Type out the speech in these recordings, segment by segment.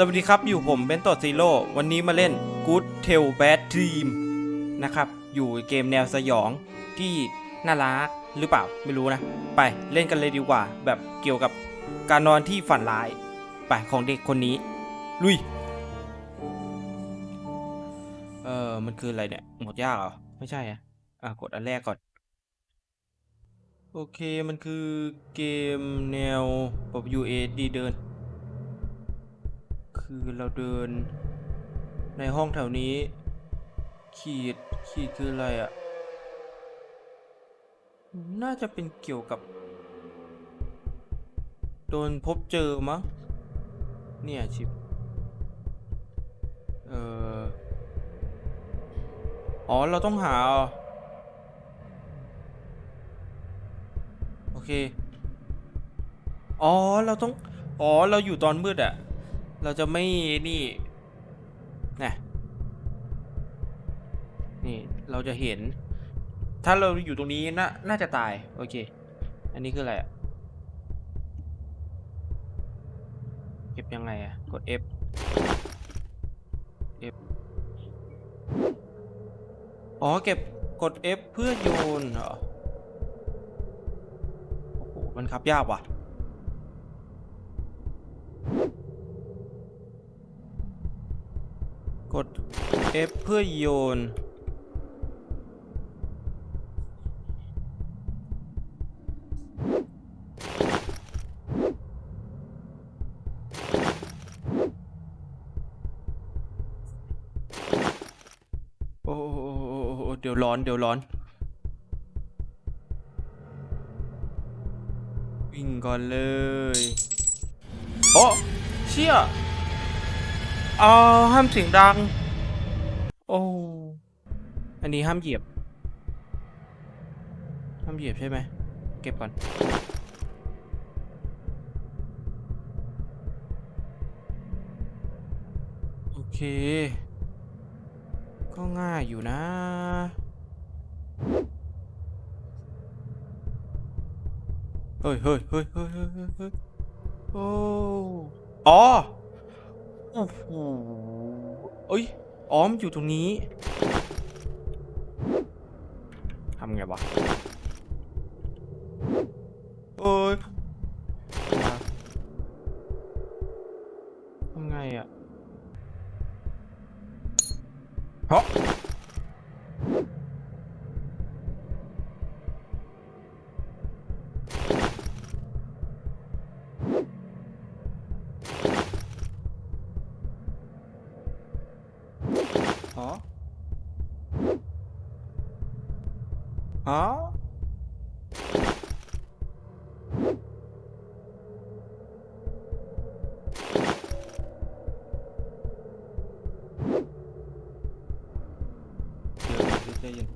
สวัสดีครับ อยู่ผมเบนโตซีโร่วันนี้มาเล่น Good t a l Bad Dream นะครับ อยู่เกมแนวสยองที่น่ารักหรือเปล่าไม่รู้นะ ไปเล่นกันเลยดีกว่า แบบเกี่ยวกับการนอนที่ฝันร้าย ไปของเด็กคนนี้ ลุย เออมันคืออะไรเนี่ย หมดยากเหรอ ไม่ใช่อะอะกดอันแรกก่อน โอเคมันคือเกมแนวปบ UA ดีเดิน คือเราเดิน ในห้องแถวนี้ ขีดขีดคืออะไรอะ่ะ น่าจะเป็นเกี่ยวกับ โดนพบเจอมั้งเนี่ยชิปเอออ๋อ เราต้องหาเหรอโอเค อ๋อ เราต้อง อ๋อ เราอยู่ตอนมืดอะ เราจะไม่นี่นะนี่เราจะเห็น ถ้าเราอยู่ตรงนี้น่าน่าจะตาย โอเค อันนี้คืออะไรอะเก็บยังไงอะกด F F อ๋อ เก็บกด F เพื่อโยนเหรอ โอ้โห มันขับยากว่ะ กด F เพื่อโยน โอ้โอ้เดี๋ยวร้อน เดี๋ยวร้อน วิ่งก่อนเลย โอ้เชี่ย เอห้ามเสียงดัง โอ้อันนี้ห้ามเหยียบ ห้ามเหยียบใช่ไหม เก็บก่อน โอเค ก็ง่ายอยู่นะเฮ้ยเฮ้ยเฮ้ยเฮ้ยเฮ้ยเฮ้ยเฮ้ยโอ้อ๋อ อ้โหเอ้ยอ๋อมันอยู่ตรงนี้ทำไงวะเอ้ยทำไงอะเฮ้ฮะ ฮะเดี๋ยวใจเย็น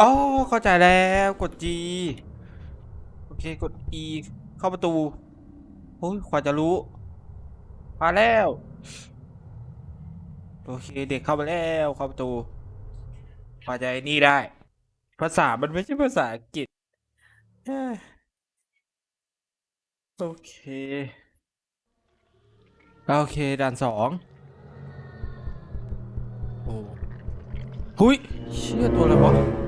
อ๋อเข้าใจแล้วกด G โอเคกด E เข้าประตูโอ้ยกว่าจะรู้ มาแล้ว โอเคเด็กเข้ามาแล้วเข้าประตูพอใจนี่ได้ ภาษามันไม่ใช่ภาษาอังกฤษโอเค โอเคด่านสองโอ้หุยเชื่อตัวอะไรวะ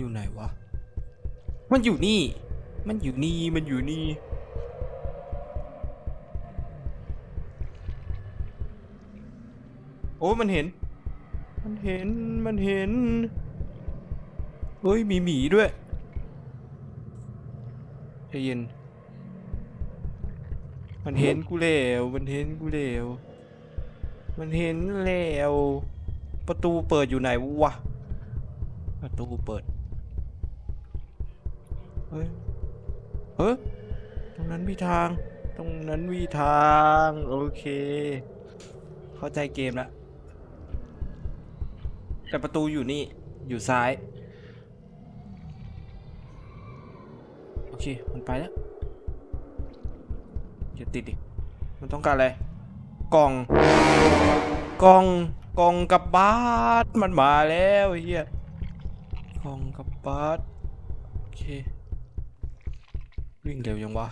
อยู่ไหนวะ มันอยู่นี่ มันอยู่นี่ มันอยู่นี่ โอ้ มันเห็น มันเห็น มันเห็น เฮ้ย มีหมีด้วยใจเย็น มันเห็นกูแล้ว มันเห็นกูแล้ว มันเห็นแล้ว ประตูเปิดอยู่ไหนวะ ประตูเปิด เฮ้ยเฮ้ยตรงนั้นมีทาง ตรงนั้นมีทาง โอเค เข้าใจเกมแล้วแต่ประตูอยู่นี่ อยู่ซ้าย โอเค มันไปแล้วอย่าติดดิมันต้องการอะไร กล่อง กล่อง กล่องกับบาสมันมาแล้วเฮียกล่องกับบาสโอเค วิ่งเร็วยังวะ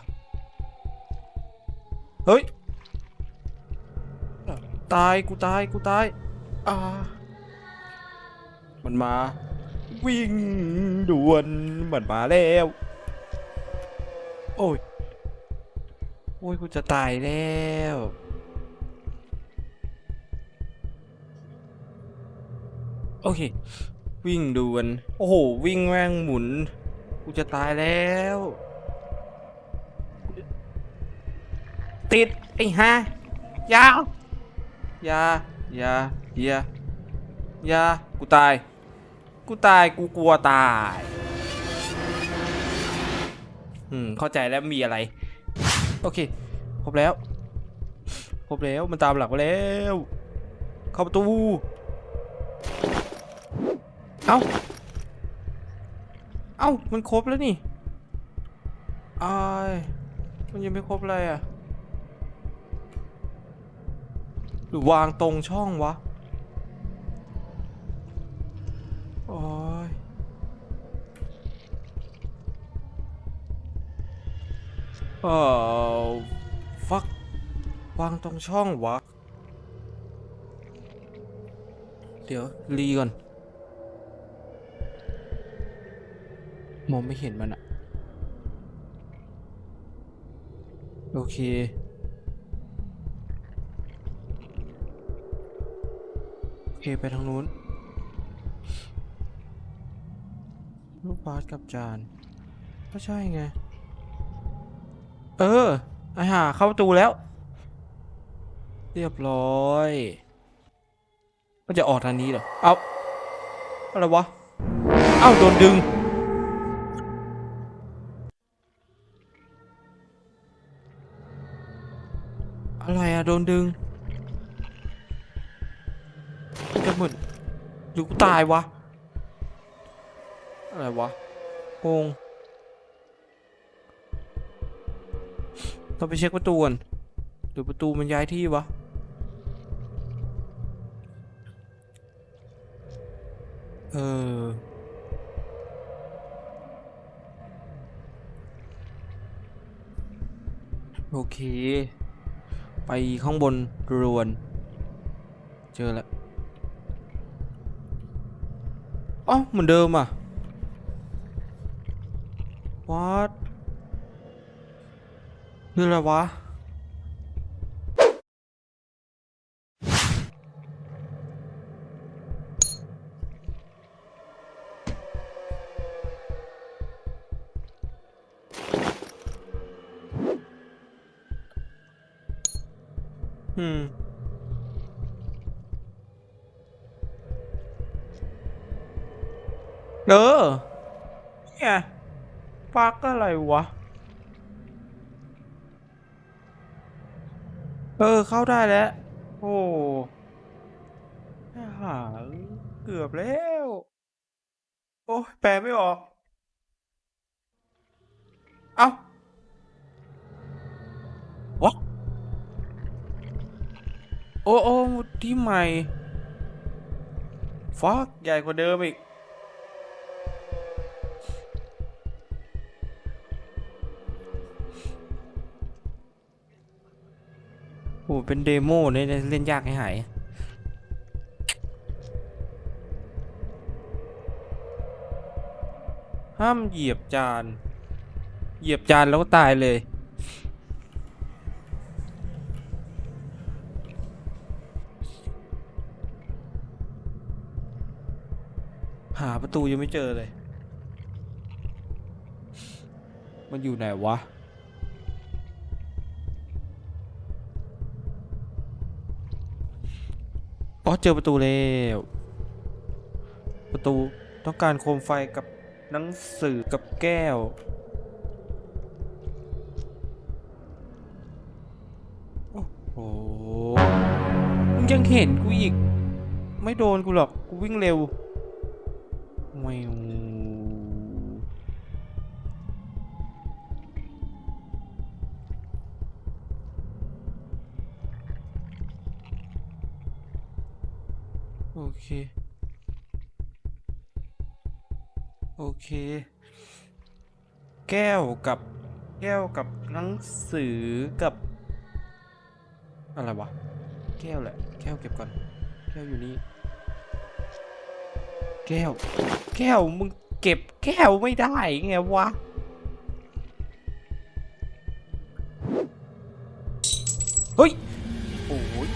เฮ้ย ตาย กูตาย กูตาย อ่า มันมา วิ่งด่วน มันมาแล้ว โอ้ย โอ้ย กูจะตายแล้วโอเค วิ่งด่วน โอ้โห วิ่งแม่งหมุน กูจะตายแล้ว ติด ไอ้ฮะยาวยาอยาอยาอยากูตาย กูตาย กูกลัวตาย อืม เข้าใจแล้วมีอะไร โอเค ครบแล้ว ครบแล้ว มันตามหลักมาแล้ว เข้าประตู เอ้า เอ้า มันครบแล้วนี่อายมันยังไม่ครบอะไรอะ หรือวางตรงช่องวะ โอ้ย เออฟัก วางตรงช่องวะ เดี๋ยว รีก่อน มองไม่เห็นมันอะโอเค เคไปทางนู้น ลูกบาสกับจาน ก็ใช่ไง เออไอห่าเข้าประตูแล้ว เรียบร้อยมันจะออกทางนี้เหรอ เอาอะไรวะ เอ้าโดนดึง อะไรอะโดนดึง เหมือนหรือกูตายวะ อะไรวะงงต้องไปเช็คประตูก่อนหรือประตูมันย้ายที่วะเออโอเค ไปข้างบนรวน เจอแล้ว อ๋อเหมือนเดิมอะ what นี่อะไรวะ อะไรวะ เออ เข้าได้แล้ว โอ้หาเกือบแล้ว โอ้ยแปลไม่ออก เอ้าวะโอ้โอ้ที่ใหม่ ฟักใหญ่กว่าเดิมอีก โอ้เป็นเดโมเนี่ยเล่นยากให้หายห้ามเหยียบจาน เหยียบจานแล้วก็ตายเลย หาประตูยังไม่เจอเลย มันอยู่ไหนวะ อ๋อ เจอประตูแล้ว ประตูต้องการโคมไฟกับหนังสือกับแก้ว โอ้โห มึงยังเห็นกูอีก ไม่โดนกูหรอก กูวิ่งเร็ว แก้วกับแก้วกับหนังสือกับ อะไรวะ แก้วแหละ แก้วเก็บก่อน แก้วอยู่นี่ แก้ว แก้วมึงเก็บแก้วไม่ได้ไงวะเฮ้ย โอ้ย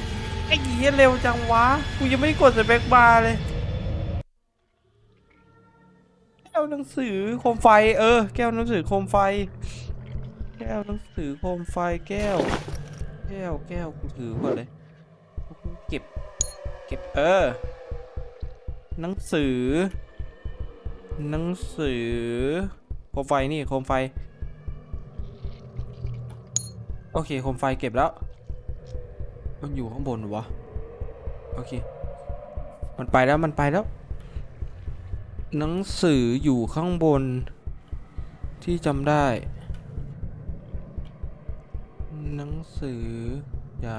ไอ้เหี้ยเร็วจังวะ กูยังไม่ได้กดสเปคบาร์เลย แก้วหนังสือโคมไฟ เออ แก้วหนังสือโคมไฟ แก้วหนังสือโคมไฟแก้ว แก้วแก้วกูถือก่อนเลยเก็บ เก็บเออ หนังสือ หนังสือโคมไฟนี่โคมไฟ โอเคโคมไฟเก็บแล้ว มันอยู่ข้างบนหรอวะโอเค มันไปแล้วมันไปแล้ว หนังสืออยู่ข้างบน ที่จำได้ หนังสือ อย่า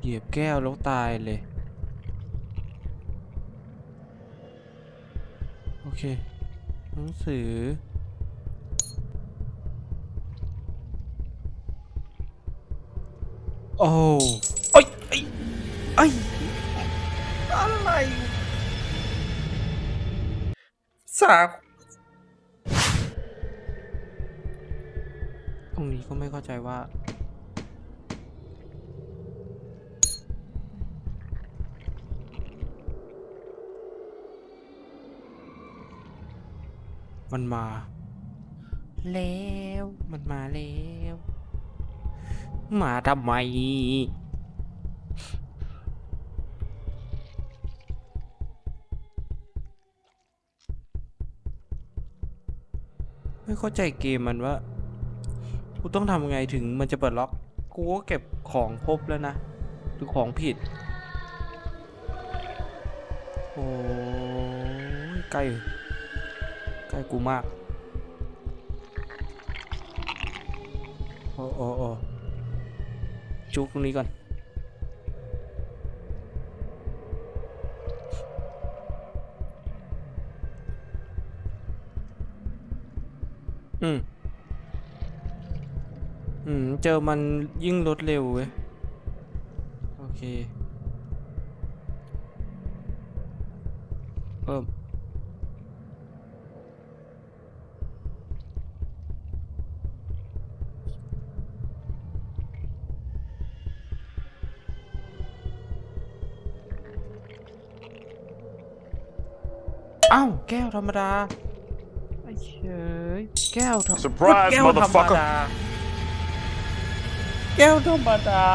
เหยียบแก้วแล้วตายเลย โอเค หนังสือ โอ้เอ้ยเอ้ยเอ้ากตรงนี้ก็ไม่เข้าใจว่า มันมา แล้ว มันมาแล้ว มาทำไม ไม่เข้าใจเกมมันว่า กูต้องทำไงถึงมันจะเปิดล็อก กูก็เก็บของครบแล้วนะหรือของผิด โอ้ยใกล้ใกล้กูมาก โอ้โอ้โอ้จุกตรงนี้ก่อน อืม อืม เจอมันยิ่งรถเร็วเว้ย โอเค เพิ่มอ้าว แก้วธรรมดา ไอ้เฉย แก้วธรรม Surprise, แก้วธรรม motherfucker ดาแก้วธรรมดา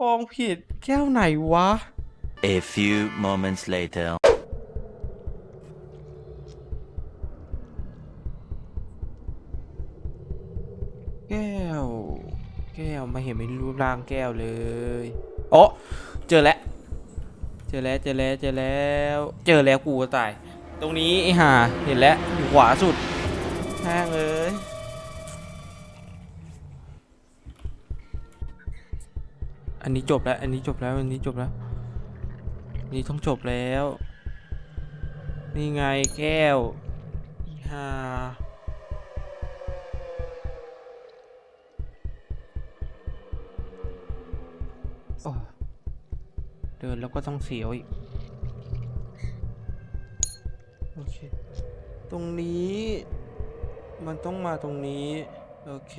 มองผิดแก้วไหนวะ A few moments later. แก้ว แก้วไม่เห็นไม่รูปร่างแก้วเลยโอ้เจอแล้ว เจอแล้ว เจอแล้ว เจอแล้ว เจอแล้วกูก็ตาย ตรงนี้ไอ้ห่า เห็นแล้วอยู่ขวาสุด แห้งเลยอันนี้จบแล้ว อันนี้จบแล้ว อันนี้จบแล้วนนี้ต้องจบแล้ว นี่ไงแก้วอีห่าเดินแล้วก็ต้องเสียวอีก โอเค ตรงนี้ มันต้องมาตรงนี้ โอเค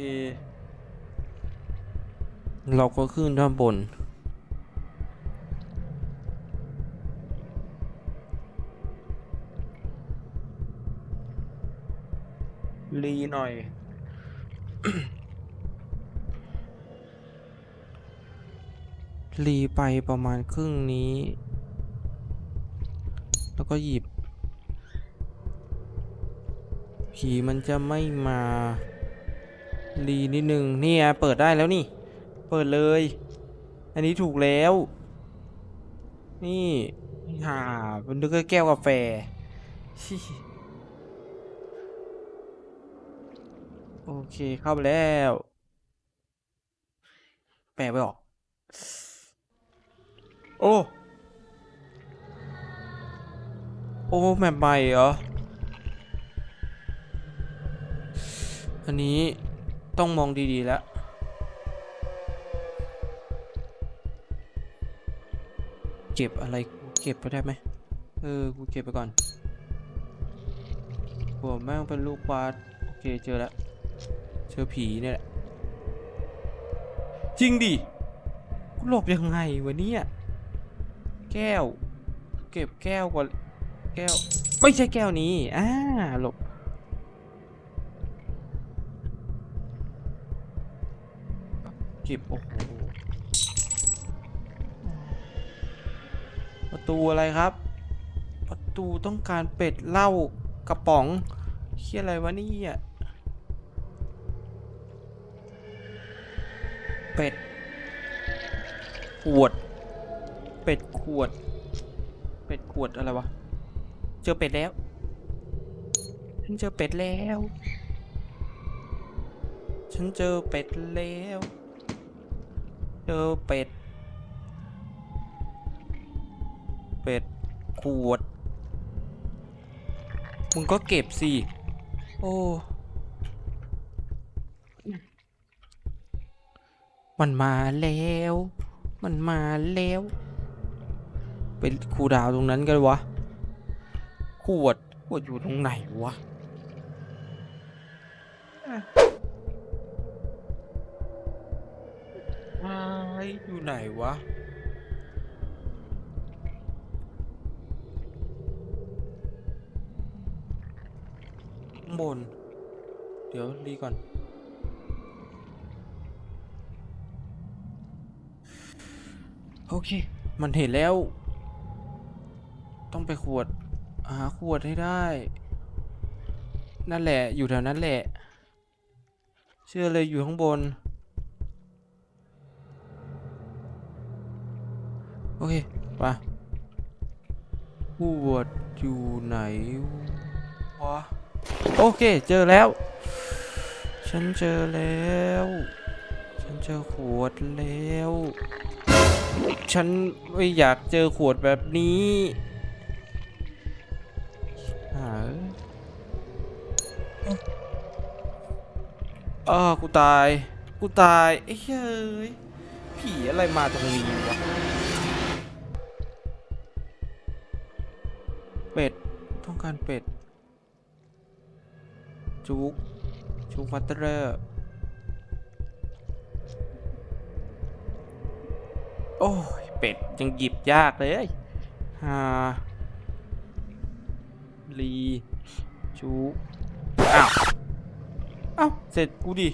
เราก็ขึ้นด้านบน รีหน่อย รีไปประมาณครึ่งนี้ แล้วก็หยิบ ผีมันจะไม่มาดีนิดนึงนี่อ่เปิดได้แล้วนี่ เปิดเลย อันนี้ถูกแล้ว นี่ห่าเป็นดื่มแก้วกาแฟโอเคเข้าไปแล้ว แปลไปออก โอ้ โอ้แมปใหม่เหรอ อันนี้ต้องมองดีๆแล้ว เก็บอะไรเก็บไปได้ไหม เออ กูเก็บไปก่อนหัวแม่งเป็นลูกบาสโอเคเจอแล้ว เจอผีเนี่ยแหละ จริงดิ กูหลบยังไงวะเนี่ย แก้ว เก็บแก้วก่อน แก้ว ไม่ใช่แก้วนี้ อ่า หลบ เก็บโอ้โหประตูอะไรครับ ประตูต้องการเป็ดเหล้ากระป๋องเฮียอะไรวะนี่ยเป็ด ขวด เป็ดขวด เป็ดขวดอะไรวะ เจอเป็ดแล้วฉันเจอเป็ดแล้ว ฉันเจอเป็ดแล้ว เจอเป็ด เป็ด ขวด มึงก็เก็บสิ โอ้ มันมาแล้ว มันมาแล้วเป็นครูดาวตรงนั้นกันวะ ขวด ขวดอยู่ตรงไหนวะ อะอ้ายอยู่ไหนวะข้างบน เดี๋ยวรีก่อน โอเค มันเห็นแล้ว ต้องไปขวด หาขวดให้ได้ นั่นแหละ อยู่แถวนั้นแหละ เชื่อเลยอยู่ข้างบน โอเคไปขวดอยู่ไหนวะโอเค เจอแล้ว ฉันเจอแล้ว ฉันเจอขวดแล้ว ฉันไม่อยากเจอขวดแบบนี้หาอ้ากูตาย กูตายเฮ้ยผีอะไรมาตรงนี้วะ เป็ด ต้องการเป็ด จุกจุกมัตเตอร์ โอ้ย เป็ด ยังหยิบยากเลยฮาลีจุกอ้าว อ้าว เสร็จกูดิ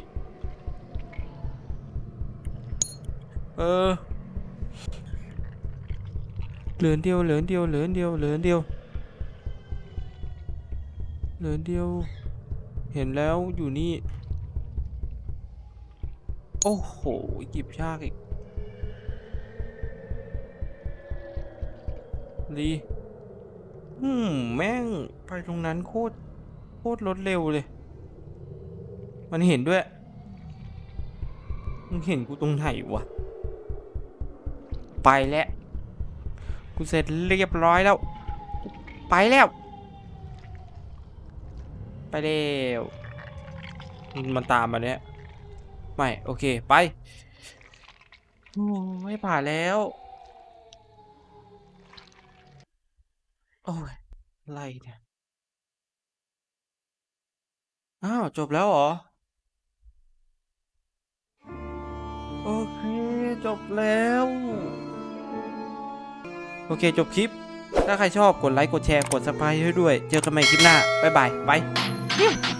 เออเหลือเดียวเหลือเดียวเหลือเดียวเหลือเดียว เหลือเดียว เห็นแล้วอยู่นี่ โอ้โหหยิบยากอีกลีอืมแม่งไปตรงนั้นโคตรโคตรรถเร็วเลย มันเห็นด้วย มึงเห็นกูตรงไหนวะ ไปแล้ว กูเสร็จเรียบร้อยแล้ว ไปแล้ว ไปเร็วมันตามมาเนี้ยไม่ โอเค ไปไม่ผ่านแล้ว โอ้ยอะไรเนี่ย อ้าว จบแล้วเหรอ โอเค จบแล้ว โอเค จบคลิป ถ้าใครชอบ กดไลค์ กดแชร์ กด subscribe ให้ด้วย เจอกันใหม่คลิปหน้า บ๊ายบายบา ย